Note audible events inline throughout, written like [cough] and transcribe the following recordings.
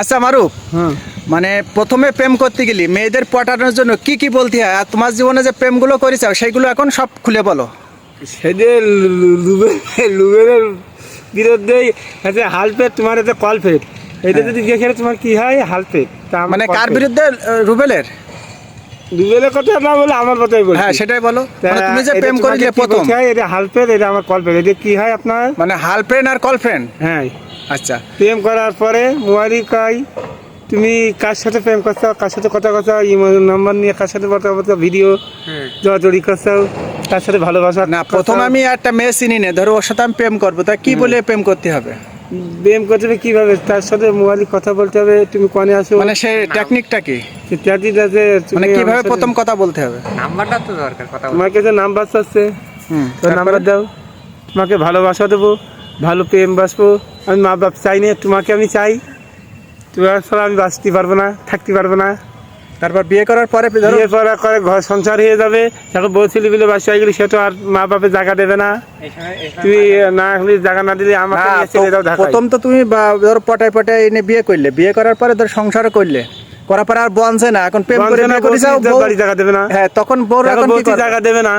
আচ্ছা মারুফ হ্যাঁ। মানে প্রথমে প্রেম করতে গেলি মেয়েদের পটানোর জন্য কি কি বলতে হয়? আর তোমার জীবনে যে প্রেমগুলো করেছ সেগুলো এখন সব খুলে বলো। সেদের লুবের বিরুদ্ধেই আছে হালপেট তোমার এতে কলপেট এটা যদি দেখে তোমার কি হয়? হালপেট মানে কার বিরুদ্ধে আহ, রুবেলের? কথা না বলে আমার কথাই বলছি। হ্যাঁ সেটাই বলো। মানে তুমি যে প্রেম করিলে প্রথম। হয়? এটা হালপেট এটা আমার কলপেট এটা কি হয় আপনার? মানে হাল ফ্রেন্ড আর কল ফ্রেন্ড হ্যাঁ। আচ্ছা। প্রেম করার পরে মোবাইলই কাই তুমি কার সাথে প্রেম করছ? কার সাথে কথা কথা ইমেল নাম্বার নিয়ে কার সাথে কথা বলছো? ভিডিও জড়ি করছ? তার সাথে ভালোবাসা না প্রথম আমি একটা মেয়ে চিনি না। ধরো ওর সাথে আমি প্রেম করব তা কি বলে প্রেম করতে হবে? প্রেম করতে হবে কীভাবে? তার সাথে মোবাইলে কথা বলতে হবে তুমি কনে আসো? মানে সেই টেকনিকটা কি? ইত্যাদি আছে মানে কীভাবে প্রথম কথা বলতে হবে? নাম্বারটা তো দরকার কথা বলতে। তোমার কাছে নাম্বার চাচ্ছে হুম। তো নাম্বার দাও। তোমাকে ভালোবাসা দেবো ভালো প্রেম বাসবো। আমি মা বাপ চাই না তোমাকে আমি চাই। তোমার ছাড়া আমি বাঁচতে পারব না থাকতে পারব না। তারপর বিয়ে করার পরে বিয়ে করা করে ঘর সংসার হয়ে যাবে। এখন বউ ছেলে বিলে বাসা গেলে সে তো আর মা বাপের জায়গা দেবে না। তুই না হলে জায়গা না দিলে ঢাকায়। প্রথম তো তুমি ধরো পটায় পটায় এনে বিয়ে করলে। বিয়ে করার পরে ধর সংসার করলে। করার পরে আর বনছে না। এখন প্রেম করে না, বিয়ে করেছে বাড়ি জায়গা দেবে না। হ্যাঁ তখন বউ এখন? জায়গা দেবে না।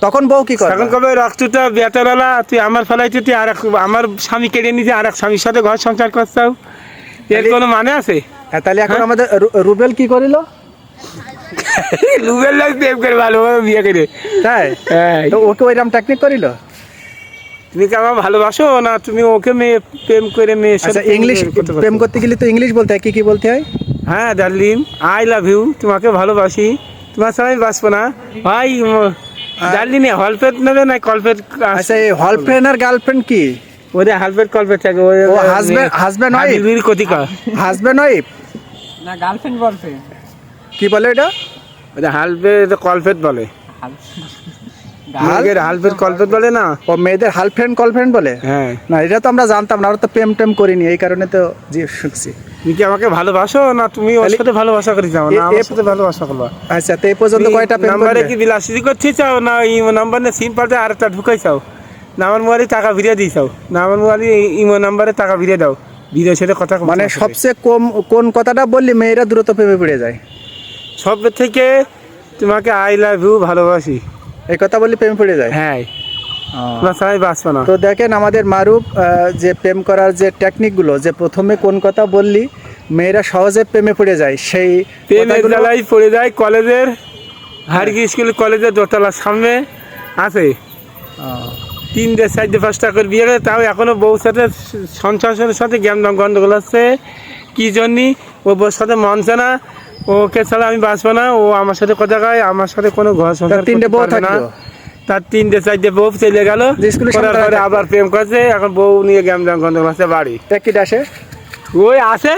তখন বউ কি করে এখন কবে রক্তটা বেতারালা তুই আমার ফেলাইতে তুই আর এক- আমার স্বামী কেড়ে নিয়েছে আর এক স্বামীর সাথে ঘর সংসার করছাও। এর কোনো মানে আছে? হ্যাঁ, তাহলে এখন হ্যাঁ? আমাদের রুবেল কি করিল? লুবের [laughs] লোক প্রেম করে ভালোভাবে বিয়ে করে। তাই? হ্যাঁ। তো ওকে ওইরকম টেকনিক করিল? তুমি কি আমার ভালোবাসো না তুমি ওকে মেয়ে প্রেম করে মেয়ে আচ্ছা ইংলিশ প্রেম করতে গেলে তো ইংলিশ বলতে হয় কি কি বলতে হয়? হ্যাঁ ডার্লিং আই লাভ ইউ তোমাকে ভালোবাসি। তোমার সাথে আমি বাঁচবো না। ভাই হলপেট নেবে না কলপেট আচ্ছা এই আর গার্লফ্রেন্ড কি? ওদের কলপেট থাকে ও wife? হাবিবির কতিকা হাজব্যান্ড ওয়াইফ না গার্লফ্রেন্ড কি বলে এটা? ওদের হালপেট কলপেট বলে। মেয়েদের হালপেট কলপেট বলে না? ও মেয়েদের হার্লফ্রেন্ড কলফ্রেন্ড বলে? হ্যাঁ। না এটা তো আমরা জানতাম না আমরা তো প্রেম টেম করিনি এই কারণে তো জি শুনছি। তুমি কি আমাকে ভালোবাসো না তুমি ওর সাথে ভালোবাসা করে যাও? এ- না আমার সাথে ভালোবাসা করবা আচ্ছা তো এই পর্যন্ত কয়টা প্রেম নাম্বারে কি বিলাসিতি করতে চাও? না ইমো নাম্বার না সিম পাল্টে আর একটা ঢুকাই চাও? না আমার মোবাইলে টাকা ভিড়িয়ে দিই চাও? না আমার মোবাইলে ইমো নাম্বারে টাকা ভিড়িয়ে দাও। ভিডিওর সাথে কথা মানে সবচেয়ে কম কোন কথাটা বললি মেয়েরা দ্রুত প্রেমে পড়ে যায়? সব থেকে তোমাকে আই লাভ ইউ ভালোবাসি। এই কথা বললে প্রেমে পড়ে যায়? হ্যাঁ। সবাই বাঁচবো না। তো দেখেন আমাদের মারুফ যে প্রেম করার যে টেকনিকগুলো যে প্রথমে কোন কথা বললি মেয়েরা সহজে প্রেমে পড়ে যায়। সেই জ্বালাই পড়ে যায় কলেজের হারকি স্কুল কলেজের দোতলার সামনে। আছে। তিনটে চারটে পাঁচটা করে বিয়ে করে তাও এখনও বউ সাথে সংসারের সাথে জ্ঞান গন্ডগোল আছে। কি জন্যি? ও বউর সাথে মানছে না। ওকে ছাড়া আমি বাঁচবো না। ও আমার সাথে কথা কয় আমার সাথে কোনো ঘর সংসার তিনটে বউ পারবে না। তার তিনটে চারটে বউ চলে গেল। যে করার পরে আবার প্রেম করছে এখন বউ নিয়ে জ্ঞান গন্ডগোল আছে বাড়ি। টেকিট আসে ওই আছে।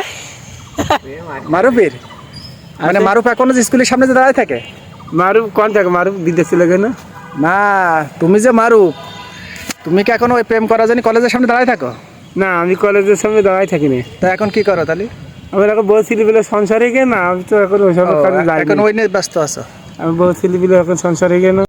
মারুফের? মানে মারুফ এখনও স্কুলের সামনে যে দাঁড়ায় থাকে? মারুফ কোন থাকে মারুফ? বিদেশে লাগে না না তুমি যে মারুফ তুমি কি এখন ওই প্রেম করার জন্য কলেজের সামনে দাঁড়ায় থাকো? না আমি কলেজের সামনে দাঁড়াই থাকিনি। তা এখন কি করো তাহলে? আমি এখন বউ ছেলে বলে সংসারে গে না আমি তো এখন ওইসব ও, কাজে এখন ওই নিয়ে ব্যস্ত আছো। আমি বউ ছেলে বলে এখন সংসারে গিয়ে না।